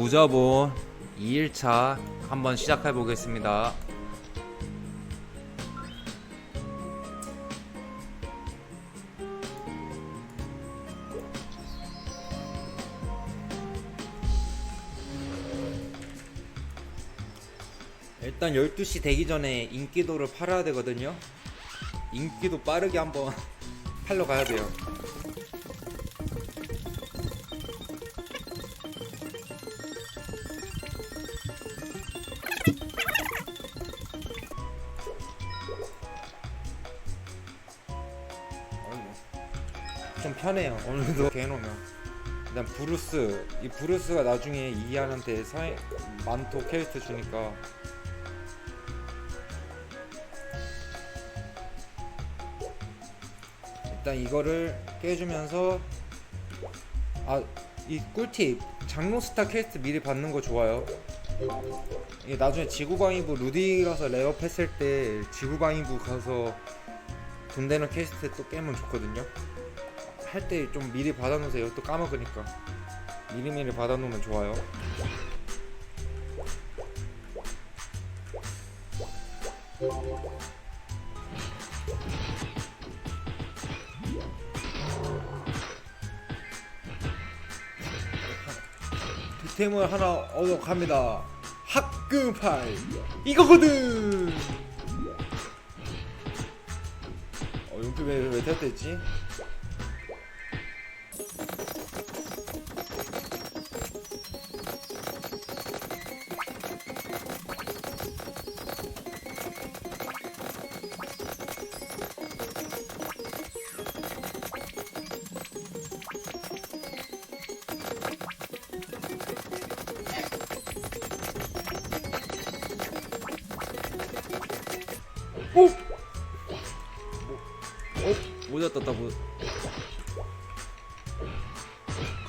무저본 2일차 한번 시작해 보겠습니다. 일단 12시 되기 전에 인기도를 팔아야 되거든요. 인기도 빠르게 한번 팔러 가야 돼요. 좀 편해요. 이렇게 해놓으면. 일단 브루스 이 브루스가 나중에 이안한테 사이 만토 캐릭터 주니까 일단 이거를 깨주면서 아 이 꿀팁 장로스타 퀘스트 미리 받는 거 좋아요. 이게 나중에 지구방위부 루디라서 레업 했을 때 지구방위부 가서 돈 되는 퀘스트 또 깨면 좋거든요. 할 때 좀 미리 받아놓으세요. 또 까먹으니까 미리미리 받아놓으면 좋아요. 득템을 하나 얻어 갑니다. 학금팔 이거거든. 어 용표 왜왜 됐댔지?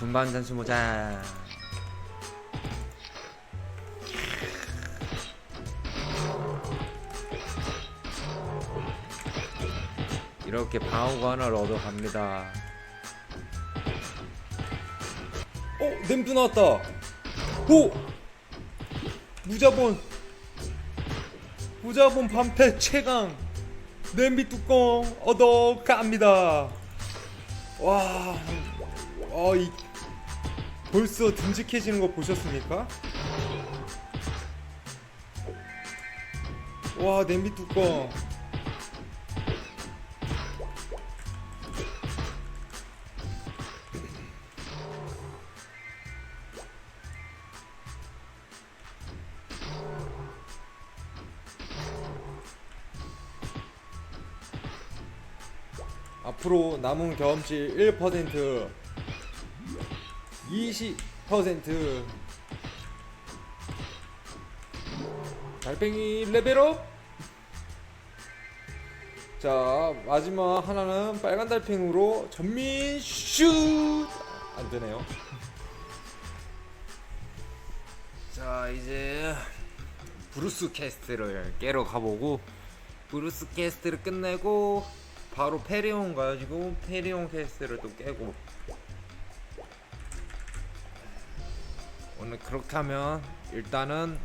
군반 잔수 모자 이렇게 하나를 얻어갑니다 어? 냄새 나왔다 오! 무자본 무자본 반패 최강 냄비 뚜껑 얻어 갑니다. 와, 어, 이 벌써 듬직해지는 거 보셨습니까? 와, 냄비 뚜껑. 앞으로 남은 경험치 1% 20% 달팽이 레벨업. 자 마지막 하나는 빨간 달팽이로 전민 슛! 안되네요. 자 이제 브루스 캐스트를 깨러 가보고 브루스 캐스트를 끝내고 바로 페리온 가지고 페리온 캐스트를 또 깨고 오늘 그렇게 하면 일단은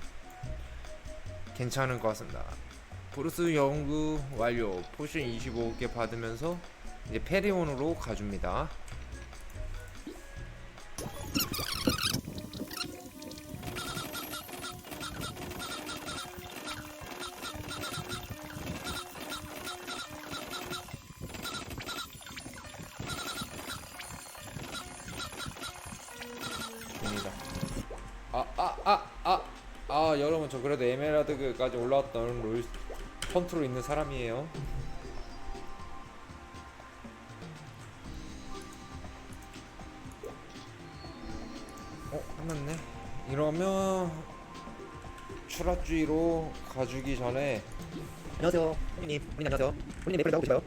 괜찮은 것 같습니다. 브루스 연구 완료 포션 25개 받으면서 이제 페리온으로 가줍니다. 컨트롤 있는 사람이에요. 어, 끝났네. 이러면 추락주의로 가주기 전에 안녕하세요. 본인님, 본인 안녕하세요. 본인 메이플 나오고 계신가요?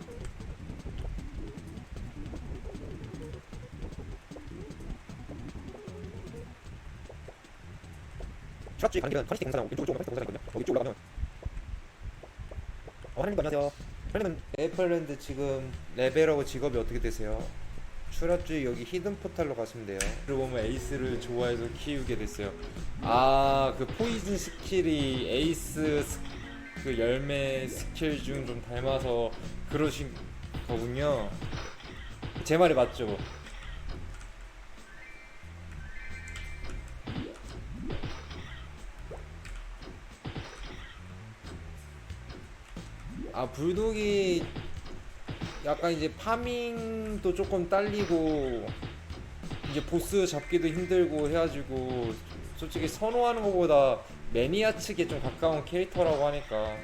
추락지 가는 길은 커니스팅 공사장 왼쪽 쪽으로 커니스팅 공사장 있거든요. 거기 쪽 올라가면 어, 하나님도 안녕하세요. 하나님은 에이플랜드 지금 레벨하고 직업이 어떻게 되세요? 추라쭈 여기 히든 포탈로 가시면 돼요. 그리고 보면 에이스를 좋아해서 키우게 됐어요. 아 그 포이즌 스킬이 에이스 스, 그 열매 스킬 중 좀 닮아서 그러신 거군요. 제 말이 맞죠? 아 불독이 약간 이제 파밍도 조금 딸리고 이제 보스 잡기도 힘들고 해가지고 솔직히 선호하는 것보다 매니아 측에 좀 가까운 캐릭터라고 하니까.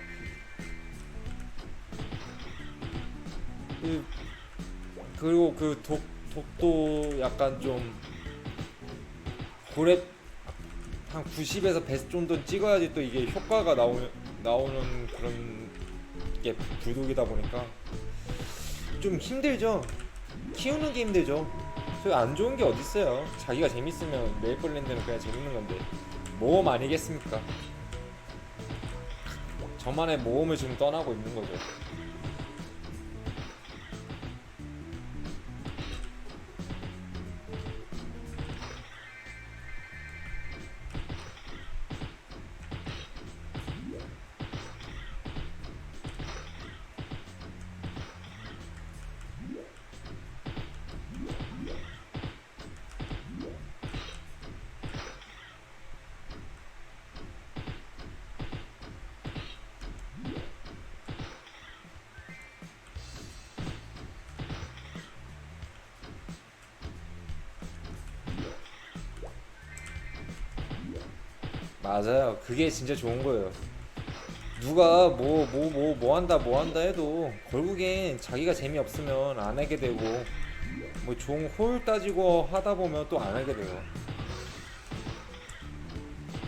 그, 그리고 그 독, 독도 약간 좀 고렙 한 90에서 100 정도 찍어야지 또 이게 효과가 나오는 나오는 그런 게 불독이다 보니까 좀 힘들죠. 키우는 게 힘들죠. 저안 좋은 게 어디 있어요? 자기가 재밌으면 메이플랜드는 그냥 재밌는 건데 모험 아니겠습니까? 저만의 모험을 지금 떠나고 있는 거죠. 맞아요. 그게 진짜 좋은 거예요. 누가 뭐 뭐 뭐 뭐 한다 뭐 한다 해도 결국엔 자기가 재미없으면 안 하게 되고 뭐 좋은 홀 따지고 하다 보면 또 안 하게 돼요.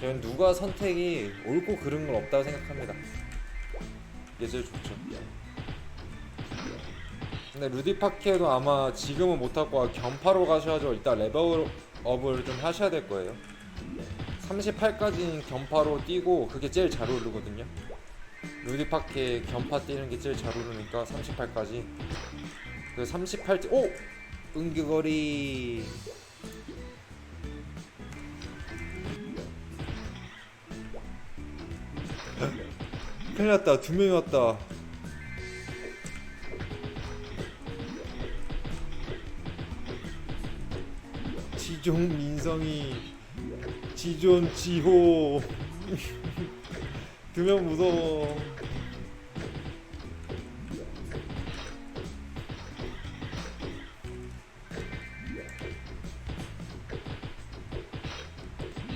저는 누가 선택이 옳고 그른 건 없다고 생각합니다. 제일 좋죠. 근데 루디 파케도 아마 지금은 못하고 견파로 가셔야죠. 일단 레벨업을 좀 하셔야 될 거예요. 38까지는 견파로 뛰고 그게 제일 잘 오르거든요. 루디파케 견파 뛰는 게 제일 잘 오르니까 38까지. 그 38, 오! 은기거리. 큰일 났다. 두 명이 왔다. 지종 민성이 지존 지호 두명 무서워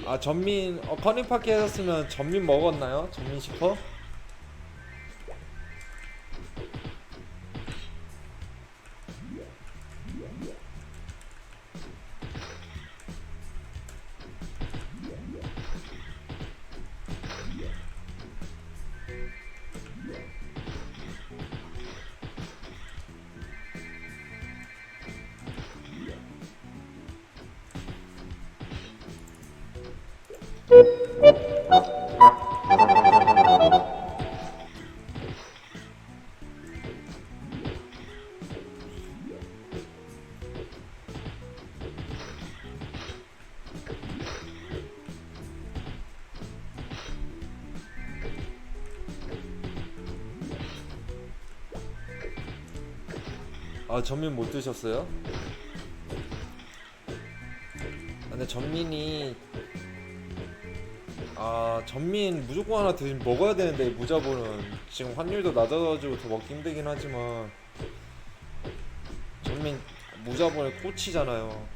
아 전민 어, 커닝파크 했었으면 전민 먹었나요? 전민 슈퍼? 아 전민 못 드셨어요? 아, 근데 전민이 아 전민 무조건 하나 드 먹어야 되는데 무자보는 지금 환율도 낮아가지고 더 먹기 힘들긴 하지만 전민 무자본의 꽃이잖아요.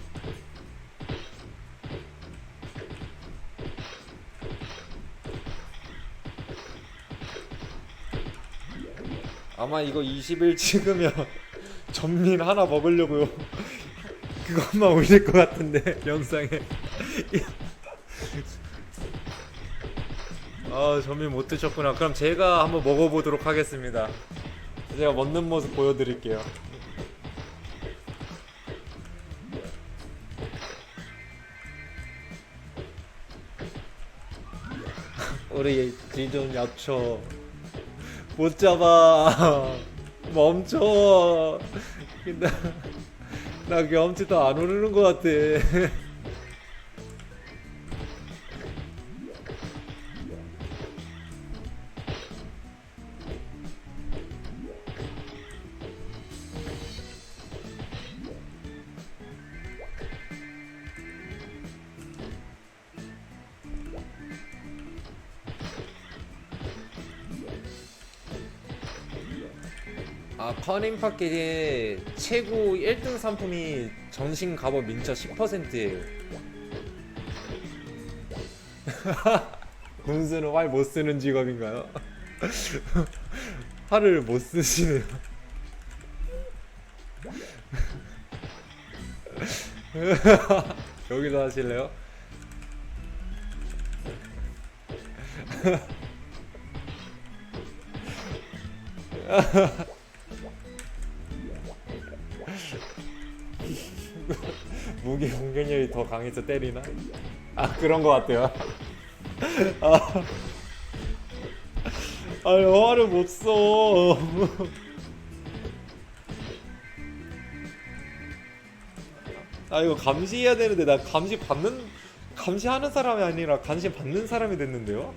아마 이거 20일 찍으면 전민 하나 먹으려고요. 그것만 올릴 것 같은데 영상에. 아 전민 못 드셨구나. 그럼 제가 한번 먹어보도록 하겠습니다. 제가 먹는 모습 보여드릴게요. 우리 지좀 얕쳐 못 잡아 멈춰 나 경험치 더안 오르는 것 같아. 아 커닝 파켓의 최고 1등 상품이 전신 갑옷 민처 10%예요. 군수는 활 못 쓰는 직업인가요? 활을 못 쓰시네요. 여기서 하실래요? 무기 공격력이 더 강해서 때리나? 아 그런 거 같아요. 아, 아 영화를 못 써. 아 이거 감시해야 되는데 나 감시 받는 감시하는 사람이 아니라 감시 받는 사람이 됐는데요?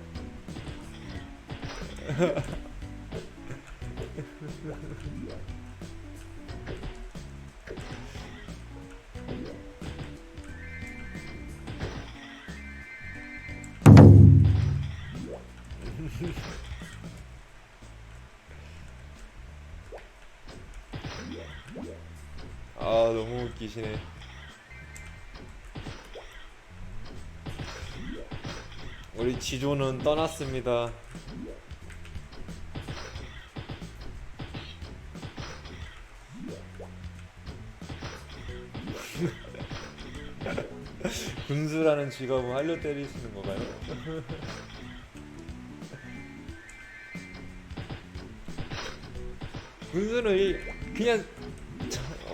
아 너무 웃기시네. 우리 지조는 떠났습니다. 군수라는 직업을 할려 때리시는 건가요? 군수는 이- 그냥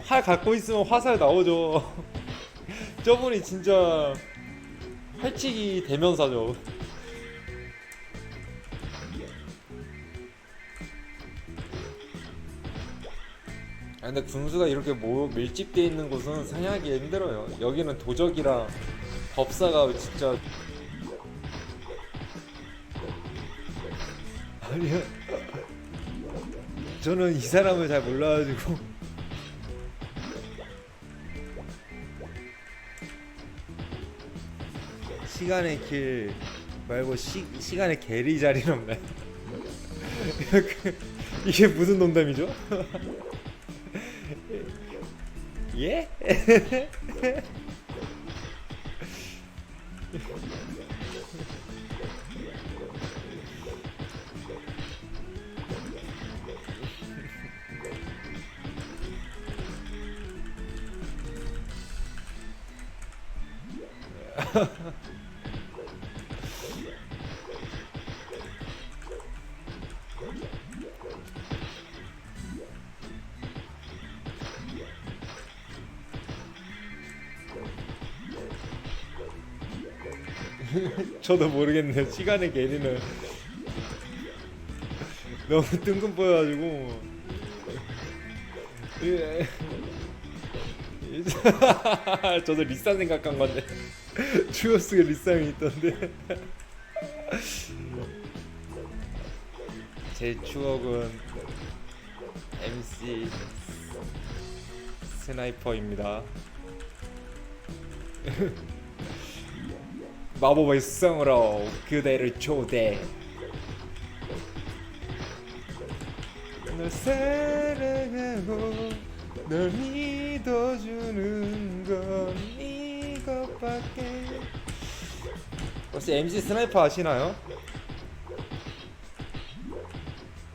활 갖고 있으면 화살 나오죠. 저분이 진짜 활치기 대면사죠. 아 근데 군수가 이렇게 모, 밀집돼 있는 곳은 사냥하기 힘들어요. 여기는 도적이랑 법사가 진짜 아니야. 저는 이 사람을 잘 몰라가지고 시간의 길 말고 시, 시간의 게리 자리는 없나요? 이게 무슨 농담이죠? 예? 저도 모르겠네요. 시간의 개리는 너무 뜬금 보여가지고. 예. 저도 리산 생각한 건데 추어스에 리산이 있던데. 제 추억은 MC 스나이퍼입니다. 마법의 성으로 그대를 초대 널 사랑하고 널 믿어주는 건 이것밖에 혹시 MC 스나이퍼 아시나요?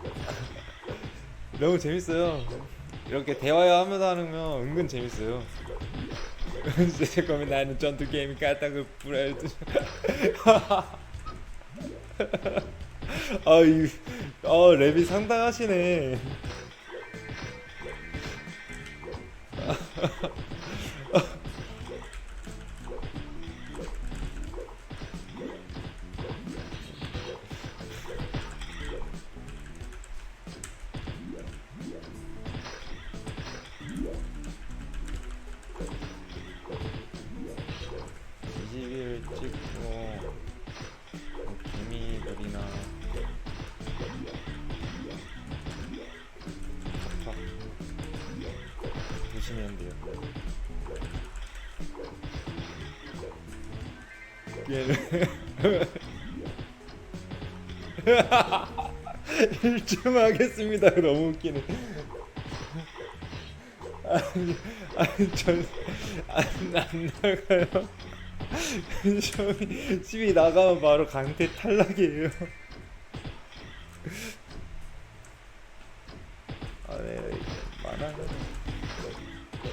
너무 재밌어요 이렇게 대화하면서 하면 은근 재밌어요 제 거면 나는 전투 게임 까딱을 뿌려야 돼. 아, 이, 아, 랩이 상당하시네. 웃기네 1점 하겠습니다. 너무 웃기네. 아니 아니 저안 안 나가요. 집이 나가면 바로 강퇴 탈락이에요. 아 네 많아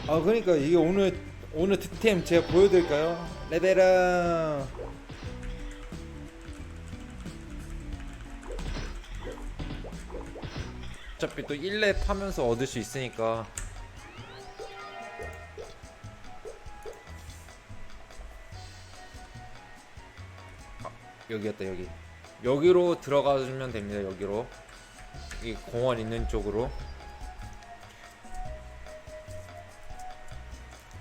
아 그러니까 이게 오늘 오늘 득템 제가 보여드릴까요 레벨업 어차피 또 1렙 하면서 얻을 수 있으니까. 아, 여기였다 여기. 여기로 들어가주면 됩니다 여기로. 이 공원 있는 쪽으로.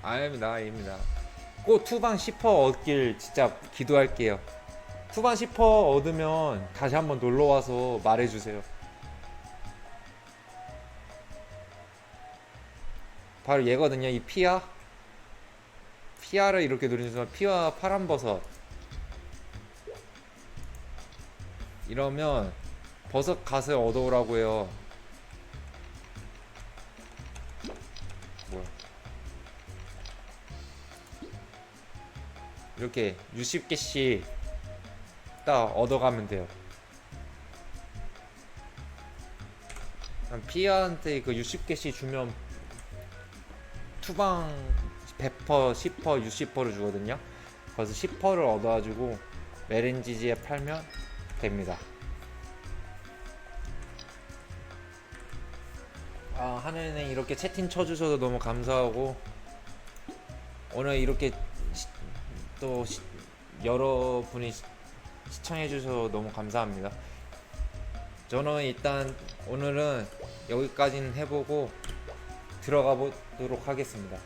아닙니다 아닙니다 꼭 투방 10% 얻길 진짜 기도할게요. 투방 10% 얻으면 다시 한번 놀러 와서 말해주세요. 바로 얘거든요 이 피아. 피아를 이렇게 누르는 순간 피아 파란버섯. 이러면 버섯 갓을 얻어오라고 해요 이렇게 60개씩 딱 얻어가면 돼요 피아한테 그 60개씩 주면 투방 100%, 10%, 60%를 주거든요. 그래서 10%를 얻어가지고 메렌지지에 팔면 됩니다. 아, 하늘님 이렇게 채팅 쳐주셔서 너무 감사하고 오늘 이렇게 시- 또 시- 여러분이 시- 시청해 주셔서 너무 감사합니다. 저는 일단 오늘은 여기까지는 해보고 들어가 보도록 하겠습니다.